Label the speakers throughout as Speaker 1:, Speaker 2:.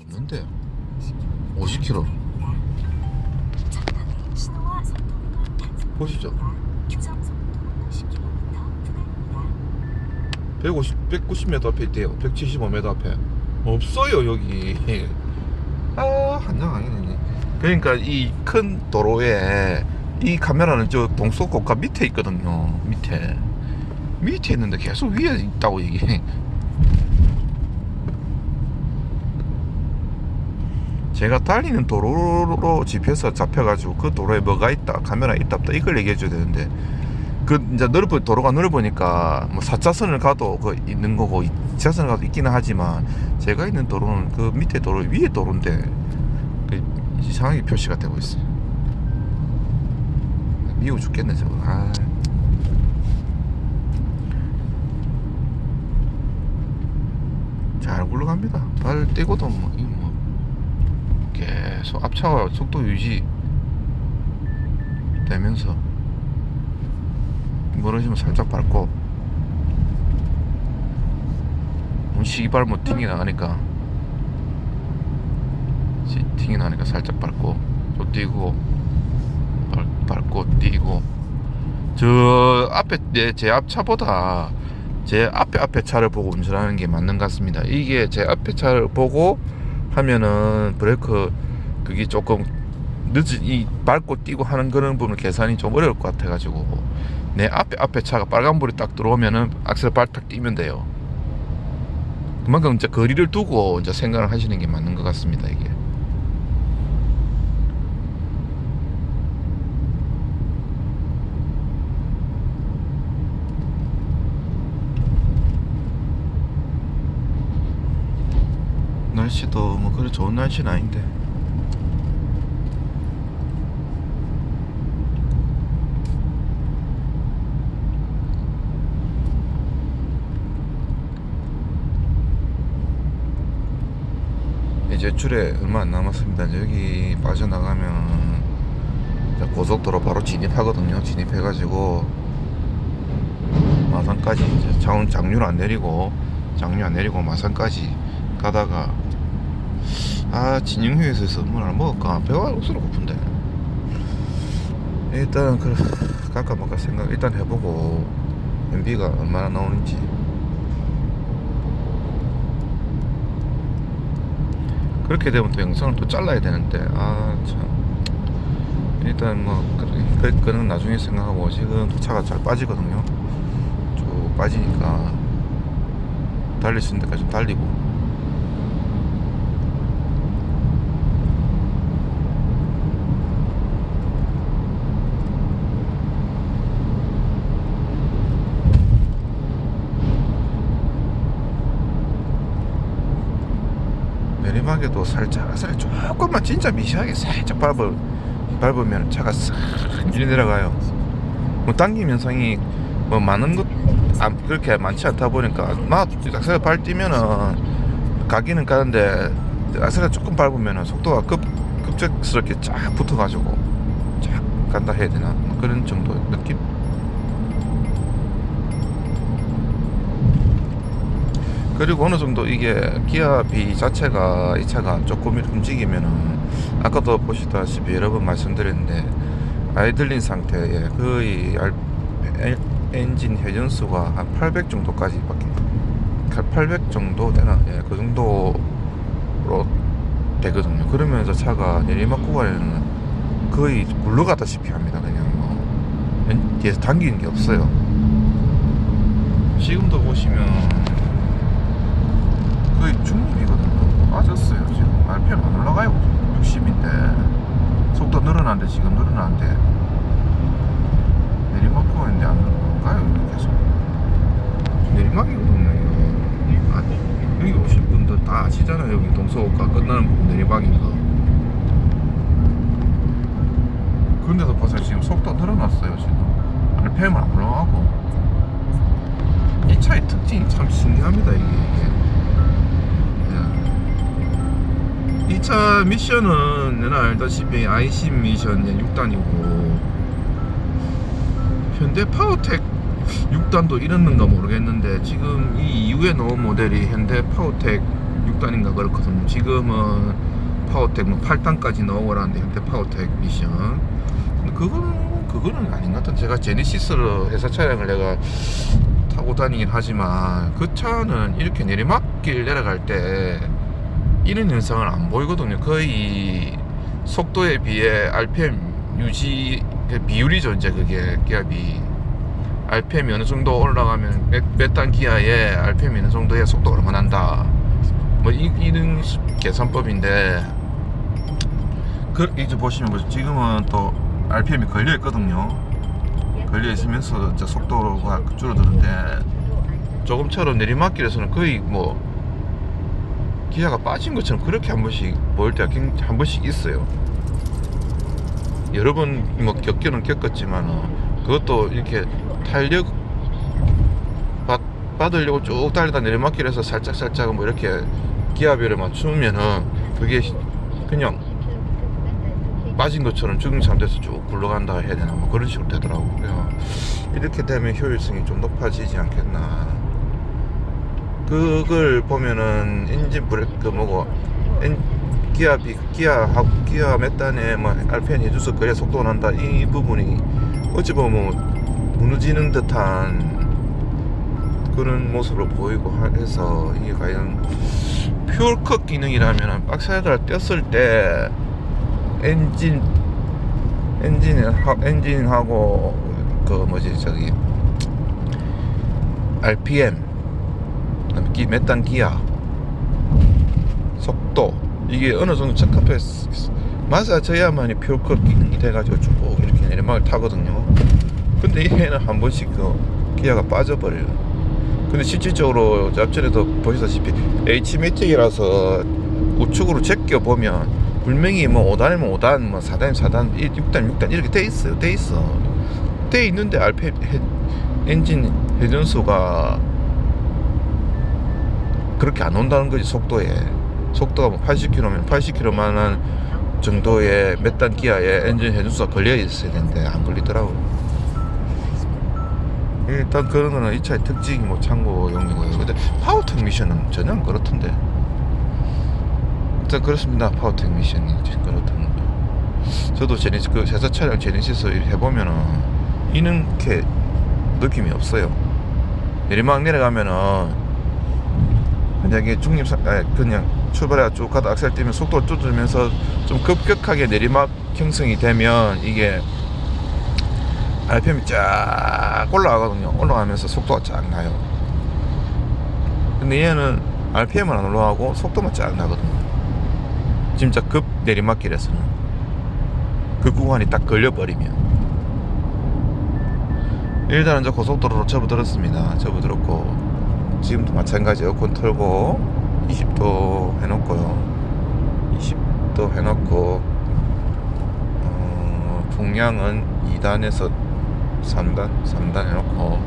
Speaker 1: 없는데. 50km
Speaker 2: 적당히 신호와 속도음을 단속
Speaker 1: 보시죠.
Speaker 2: 규정 속도 10km 구간입니다.
Speaker 1: 150, 190m 앞에 있대요. 175m 앞에. 없어요 여기. 아 한장 아니네. 그러니까 이 큰 도로에 이 카메라는 저 동서고가 밑에 있거든요. 밑에. 밑에 있는데 계속 위에 있다고 이게 제가 달리는 도로로 GPS 잡혀가지고 그 도로에 뭐가 있다 카메라 있다 없다 이걸 얘기해 줘야 되는데 그 이제 넓은 도로가 넓으니까 뭐 4차선을 가도 그 있는 거고 2차선을 가도 있기는 하지만 제가 있는 도로는 그 밑에 도로 위에 도로인데 그 이상하게 표시가 되고 있어요. 미워 죽겠네 저거. 아. 잘 굴러갑니다. 발 떼고도 뭐, 계속 앞차와 속도 유지 되면서 멀어지면 살짝 밟고 뭐 시발 뭐 팅이 나가니까 시- 팅이 나니까 살짝 밟고 또 뛰고 밟, 밟고 뛰고 저 앞에 내 제 앞차보다 제 앞에 앞에 차를 보고 운전하는 게 맞는 것 같습니다. 이게 제 앞에 차를 보고 하면은 브레이크 그게 조금 늦은 이 밟고 뛰고 하는 그런 부분 계산이 좀 어려울 것 같아 가지고 내 앞에 앞에 차가 빨간불이 딱 들어오면은 악셀 발탁 뛰면 돼요. 그만큼 이제 거리를 두고 이제 생각을 하시는 게 맞는 것 같습니다 이게. 날씨도 뭐 그래 좋은 날씨는 아닌데. 이제 줄에 얼마 안 남았습니다. 여기 빠져나가면 고속도로 바로 진입하거든요. 진입해가지고 마산까지 이제 장, 장류를 안 내리고 장류 안 내리고 마산까지 가다가 아 진영휴에서 뭘 하나 먹을까? 배가 억수로 고픈데. 일단 그 갈까 말까 생각 일단 해보고 MB가 얼마나 나오는지. 그렇게 되면 또 영상을 또 잘라야 되는데 아 참. 일단 뭐 그, 그, 그는 나중에 생각하고 지금 또 차가 잘 빠지거든요. 쭉 빠지니까 달릴 수 있는 데까지 좀 달리고 내리막에도 살짝 살짝 조금만 진짜 미세하게 살짝 밟을, 밟으면 차가 싹 흔들이 내려가요. 뭐 당김 현상이 뭐 많은 것 아, 그렇게 많지 않다 보니까 막 악셀 발 뛰면은 가기는 가는데 악셀 조금 밟으면은 속도가 급, 급작스럽게 쫙 붙어가지고 쫙 간다 해야 되나? 뭐 그런 정도 느낌 그리고 어느 정도 이게 기압이 자체가 이 차가 조금 움직이면은 아까도 보시다시피 여러 번 말씀드렸는데 아이들린 상태에 거의 엔진 회전수가 한 800 정도까지 밖에 800 정도 되나? 예, 그 정도로 되거든요. 그러면서 차가 내리막 구간에는 거의 굴러가다시피 합니다. 그냥 뭐 엔- 뒤에서 당기는 게 없어요. 지금도 보시면 거의 중립이거든요. 빠졌어요 지금. RPM 안 올라가요. 60인데 속도 늘어나는데 지금 늘어나는데 내리막 구간인데 안 올라가요 계속. 내리막이거든요. 이거. 아, 여기 오신 분들 다 아시잖아요. 여기 동서고가 끝나는 부분 내리막인 거. 그런데도 벌써 지금 속도 늘어났어요 지금. RPM 안 올라가고. 이 차의 특징이 참 신기합니다 이게. 이게. 예. 이차 미션은 내가 알다시피 IC 미션 6단이고 현대 파워텍 6단도 이랬는가 모르겠는데 지금 이 이후에 나온 모델이 현대 파워텍 6단인가 그렇거든요. 지금은 파워텍 뭐 8단까지 넣어오라는데 현대 파워텍 미션. 근데 그거는 그거는 아닌 것 같아. 제가 제네시스를 회사 차량을 내가 타고 다니긴 하지만 그 차는 이렇게 내리막길 내려갈 때 이런 현상을 안 보이거든요. 거의 속도에 비해 RPM 유지 그 비율이죠. 이제 그게 기압이 RPM이 어느 정도 올라가면 몇, 몇단 기아에 RPM이 어느 정도의 속도가 얼마 난다. 뭐 이, 이런 수- 계산법인데 그 이제 보시면 뭐 지금은 또 RPM이 걸려 있거든요. 걸려 있으면서 이제 속도가 줄어드는데 조금처럼 내리막길에서는 거의 뭐 기아가 빠진 것처럼 그렇게 한 번씩 보일 때가 굉- 한 번씩 있어요. 여러 번 뭐 겪기는 겪었지만 그것도 이렇게 탄력 받, 받으려고 쭉 달리다 내리막길에서 살짝 살짝 뭐 이렇게 기압비를 맞추면은 그게 그냥 빠진 것처럼 죽은 상태에서 쭉 굴러간다 해야 되나 뭐 그런 식으로 되더라고요. 이렇게 되면 효율성이 좀 높아지지 않겠나. 그걸 보면은 엔진 브레이크 뭐고 엔, 기아 하고 기아 몇 단에 뭐 RPM 해줘서 그래야 속도가 난다. 이 부분이 어찌 보면 뭐 무너지는 듯한 그런 모습으로 보이고 하- 해서 이게 과연 퓨얼컷 기능이라면 박스헤드를 뗐을 때 엔진 엔진 하, 엔진하고 그 뭐지 저기 RPM 기, 메탄 기아 속도 이게 어느 정도 적합해 맞아져야만이 퓨얼컷 기능이 돼가지고 쭉 이렇게 내리막을 타거든요 근데 얘는 한 번씩 그 기아가 빠져버려요 근데 실질적으로 앞전에도 보시다시피 H매틱이라서 우측으로 제껴 보면 분명히 뭐 5단이면 5단, 뭐 4단이면 4단, 6단, 6단 이렇게 돼 있어요. 돼 있어. 돼 있는데 RPM 해- 엔진 회전수가 그렇게 안 온다는 거지 속도에. 속도가 뭐 80km면 80km만 한 정도의 몇단 기아에 엔진 회전수가 걸려 있어야 되는데 안 걸리더라고. 일단 그런 거는 이 차의 특징이 뭐 참고용이고요. 근데 파워텍 미션은 전혀 안 그렇던데. 일단 그렇습니다. 파워텍 미션이 그렇다는 거. 저도 제네시 그 회사 차량 제네시스 해보면은 이렇게 느낌이 없어요. 내리막 내려가면은 만약에 중립사 아 그냥 출발해 쭉 가다 악셀 띄면 속도를 줄이면서 좀 급격하게 내리막 형성이 되면 이게 RPM이 쫙 올라가거든요. 올라가면서 속도가 쫙 나요. 근데 얘는 RPM은 안 올라가고 속도만 쫙 나거든요. 진짜 급 내리막길에서는 그 구간이 딱 걸려버리면 일단은 저 고속도로로 접어들었습니다. 접어들었고 지금도 마찬가지 에어컨 틀고 20도 해놓고요. 20도 해놓고 어, 풍량은 2단에서 3단, 3단 해놓고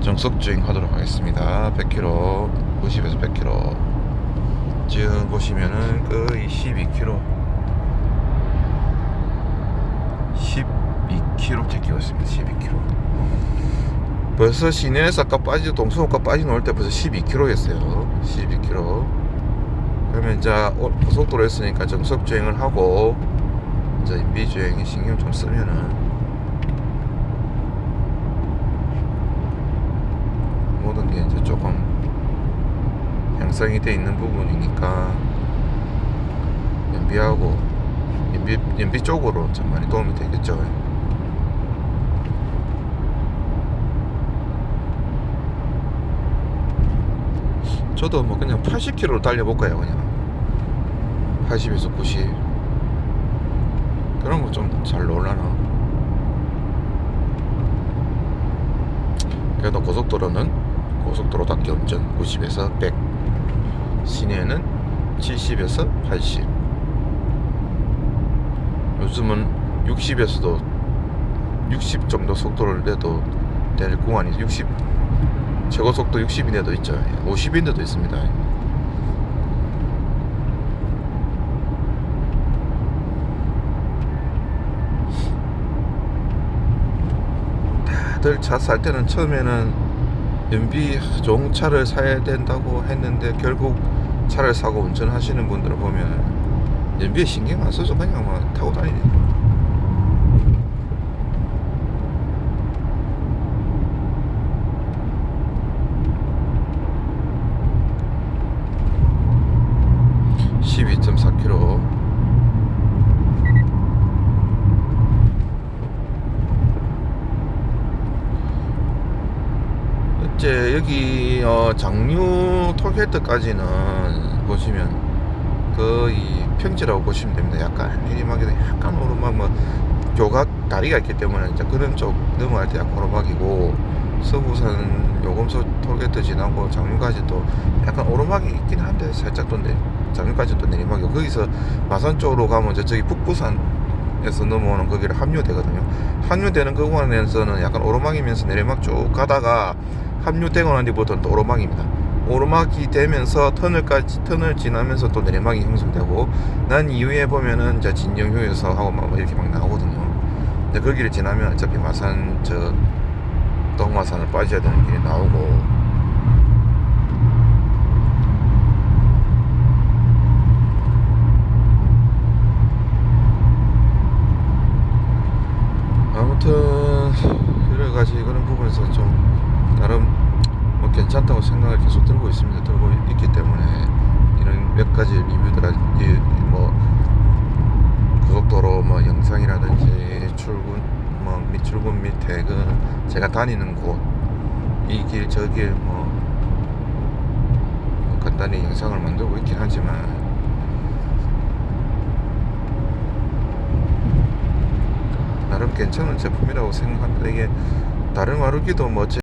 Speaker 1: 정석 주행 하도록 하겠습니다. 100km, 90에서 100km. 지금 보시면은 거의 12km, 12km 찍히고 있습니다. 12km. 벌써 시내에서 아까 빠지 동수호가 빠지 놓을 때 벌써 12km였어요. 12km. 그러면 이제 어, 고속도로 했으니까 정석 주행을 하고 이제 인비 주행에 신경 좀 쓰면은 모든 게 이제 조금 향상이 돼 있는 부분이니까 연비하고 연비 연비 쪽으로 좀 많이 도움이 되겠죠. 저도 뭐 그냥 80km로 달려볼까요 그냥? 80에서 90 그런 거 좀 잘 놀라나? 그래도 고속도로는 고속도로답게 운전 90에서 100 시내는 70에서 80 요즘은 60에서도 60 정도 속도를 내도 될 구간이 60 최고 속도 60인데도 있죠 50인데도 있습니다 다들 차 살 때는 처음에는 연비 좋은 차를 사야 된다고 했는데 결국 차를 사고 운전하시는 분들을 보면 연비에 신경 안 써서 그냥 뭐 타고 다니네. (12.4km) 이제 여기 어, 장류 톨게이트까지는 보시면 거의 평지라고 보시면 됩니다. 약간 내리막에도 약간 오르막 뭐 교각 다리가 있기 때문에 이제 그런 쪽 넘어갈 때 약간 오르막이고 서부산 요금소 톨게이트 지나고 장류까지 도 약간 오르막이 있긴 한데 살짝 또 내, 장류까지 또 내리막이고 거기서 마산 쪽으로 가면 저쪽이 북부산 에서 넘어오는 거기를 합류되거든요. 합류되는 그 구간에서는 약간 오르막이면서 내리막 쭉 가다가 합류되고 난 뒤부터는 또 오르막입니다. 오르막이 되면서 터널까지 터널 지나면서 또 내리막이 형성되고 난 이후에 보면은 이제 진영 휴에서 하고 막 이렇게 막 나오거든요. 근데 그 길을 지나면 어차피 마산 저 동마산을 빠져야 되는 길이 나오고 아무튼 여러 가지 그런 부분에서 좀 나름 뭐 괜찮다고 생각을 계속 들고 있습니다. 들고 있기 때문에 이런 몇 가지 리뷰들이 뭐 고속도로 뭐 영상이라든지 출근 뭐 밑 출근 및 퇴근 제가 다니는 곳 이 길 저 길 뭐 간단히 영상을 만들고 있긴 하지만 나름 괜찮은 제품이라고 생각합니다. 이게 다른 마루기도 뭐 제-